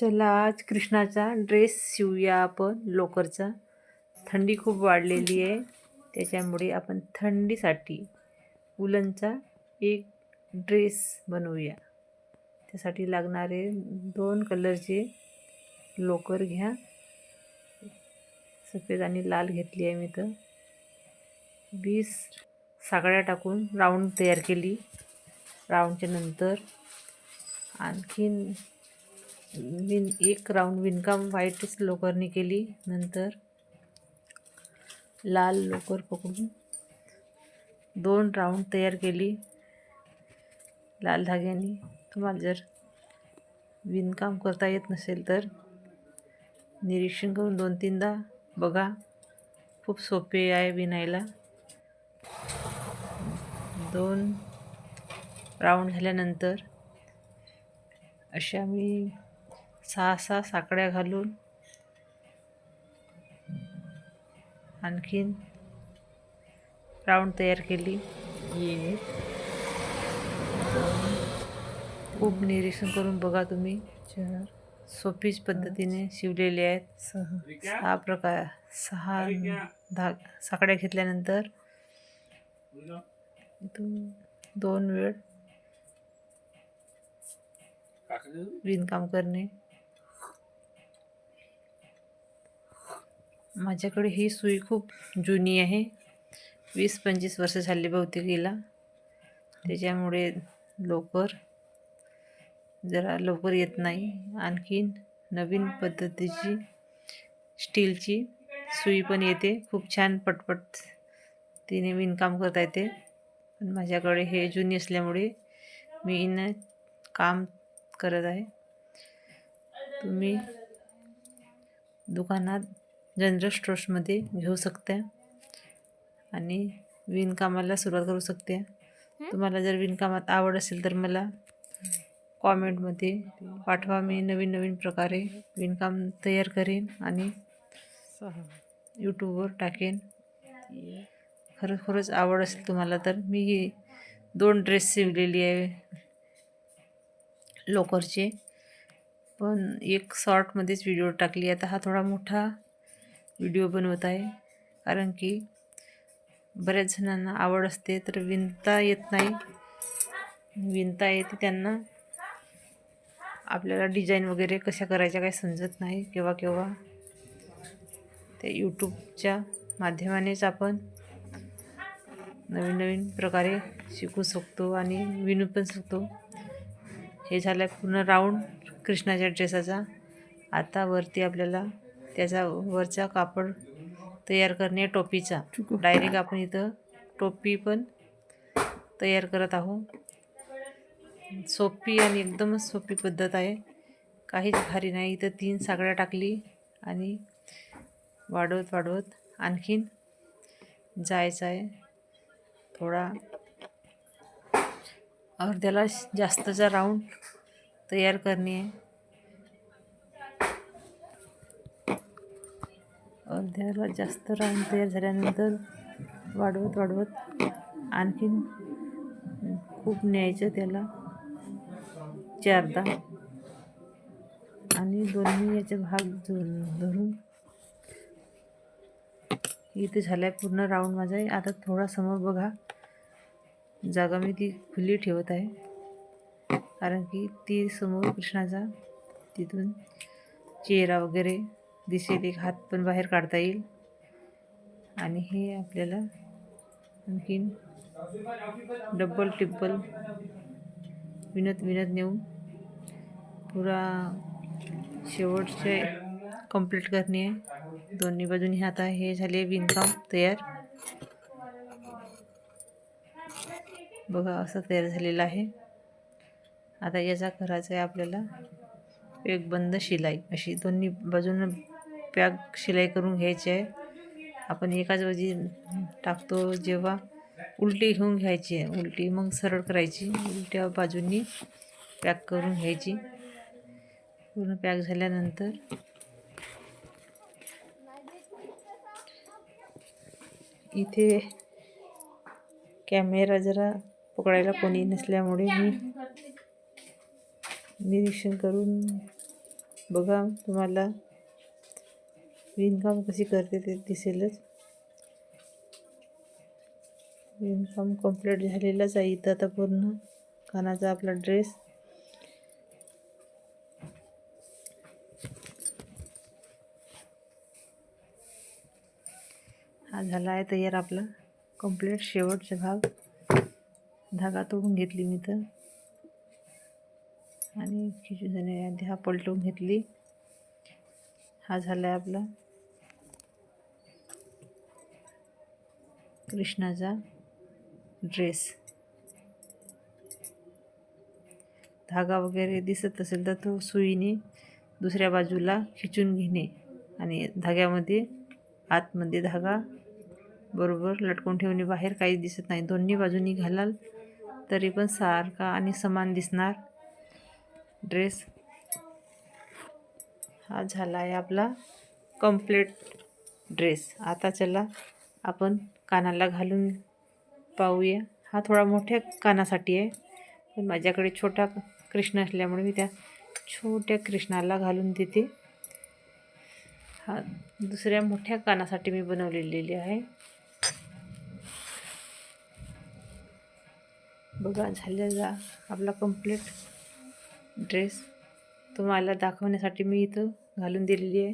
चला आज कृष्णाचा ड्रेस शिवूया आपण लोकरचा. थंडी खूप वाढलेली आहे. त्याच्यामुळे आपण थंडीसाठी उलनचा एक ड्रेस बनवूया. त्यासाठी लागणारे दोन कलरचे लोकर घ्या. सफेद आणि लाल घेतली आहे मी तर. वीस साकड्या टाकून राऊंड तयार केली. राऊंडच्या नंतर आणखीन विन एक राऊंड विणकाम व्हाईट लोकरनी केली. नंतर लाल लोकर पकडून दोन राऊंड तयार केली. लाल धाग्याने. तुम्हाला जर विणकाम करता येत नसेल तर निरीक्षण करून दोन तीनदा बघा. खूप सोपे आहे विणायला. दोन राऊंड झाल्यानंतर अशा मी सहा सहा साकड्या घालून आणखीन राऊंड तयार केली. एक खूप निरीक्षण करून बघा तुम्ही. चार सोपीच पद्धतीने शिवलेले आहेत. सहा सहा प्रकार सहा धाग साकड्या घेतल्यानंतर इथून दोन वेळ विणकाम करणे. माझ्याकडे ही सुई खूप जुनी आहे. वीस पंचवीस वर्ष झाली बहुतेक हिला. त्याच्यामुळे लवकर जरा लवकर येत नाही. आणखीन नवीन पद्धतीची स्टीलची सुई पण येते. खूप छान पटपट तिने विणकाम करता येते. पण माझ्याकडे हे जुनी असल्यामुळे मी इन काम करत आहे. तुम्ही दुकानात जनरल स्टोर्समध्ये घेऊ शकता. आणि विणकामाला सुरुवात करू शकते. तुम्हाला जर विणकामात आवड असेल तर मला कॉमेंटमध्ये पाठवा. मी नवीन नवीन प्रकारे विणकाम तयार करेन आणि यूट्यूबवर टाकेन. खरंच खरंच आवड असेल तुम्हाला तर मी ही दोन ड्रेस शिवलेली आहे लोकरचे पण एक शॉर्टमध्येच व्हिडिओ टाकली. आता हा थोडा मोठा व्हिडिओ बनवत आहे. कारण की बऱ्याच जणांना आवड असते तर विणता येत नाही. विणता येते त्यांना. आपल्याला डिझाईन वगैरे कशा करायच्या काही समजत नाही केव्हा केव्हा. ते यूट्यूबच्या माध्यमानेच आपण नवीन नवीन प्रकारे शिकू शकतो आणि विणू पण शकतो. हे झालं पूर्ण राऊंड कृष्णाच्या ड्रेसाचा आता वरती आपल्याला त्याचा वरचा कापड तयार करणे टोपीचा. डायरेक्ट आपण इथं टोपी पण तयार करत आहोत. सोपी आणि एकदमच सोपी पद्धत आहे. काहीच भारी नाही. इथं तीन सागड्या टाकली आणि वाढवत वाढवत आणखीन जायचं आहे. थोडा अर्ध्याला जास्तचा राऊंड तयार करणे अर्ध्याला जास्त राऊंड तयार झाल्यानंतर वाढवत वाढवत आणखीन खूप न्यायचं त्याला. चारदा. आणि दोन्ही याचे भाग धरून. इथे झालाय पूर्ण राऊंड माझा. आहे आता थोडा समोर बघा. जागा मी ती खुली ठेवत आहे. कारण की ती समोर कृष्णाचा तिथून चेहरा वगैरे दिशेत एक हात पण बाहेर काढता येईल. आणि हे आपल्याला आणखीन डब्बल टिब्बल विनत विनत नेऊन पुरा शेवटचे कंप्लीट करणे. आहे दोन्ही बाजूनी हात आहे हे झाले विणकाम तयार. बघा असं तयार झालेलं आहे. आता याचा करायचा आहे आपल्याला एक बंद शिलाई. अशी दोन्ही बाजूनं पॅक शिलाई करून घ्यायची. आहे आपण एकाच बाजी टाकतो जेव्हा उलटी घेऊन घ्यायची. आहे उलटी मग सरळ करायची. उलट्या बाजूंनी पॅक करून घ्यायची. पूर्ण पॅक झाल्यानंतर इथे कॅमेरा जरा पकडायला कोणी नसल्यामुळे मी निरीक्षण करून बघा तुम्हाला विणकाम कशी करते ते दिसेलच. विणकाम कंप्लीट झालेलंच आहे इथं आता पूर्ण. कानाचा आपला ड्रेस हा झाला आहे तयार आपला. कंप्लीट शेवटचा भाग. धागा तोडून घेतली मी तर. आणि खिचू झाले आधी हा पलटवून घेतली. हा झाला आहे आपला. कृष्णाचा ड्रेस धागा वगैरे दिसत असेल तर तो सुईने दुसऱ्या बाजूला खिचून घेणे आणि धाग्यामध्ये आतमध्ये धागा बरोबर लटकून ठेवणे. बाहेर काही दिसत नाही. दोन्ही बाजूनी घालाल तरी पण सारखा आणि समान दिसणार ड्रेस हा झाला आहे आपला कंप्लीट ड्रेस आता चला आपण कानाला घालून पाहूया. हा थोडा मोठ्या कानासाठी आहे. पण माझ्याकडे छोटा कृष्ण असल्यामुळे मी त्या छोट्या कृष्णाला घालून देते. हा दुसऱ्या मोठ्या कानासाठी मी बनवलेली आहे. बघा झालेला आपला कंप्लीट ड्रेस तुम्हाला दाखवण्यासाठी मी इथं घालून दिलेली आहे.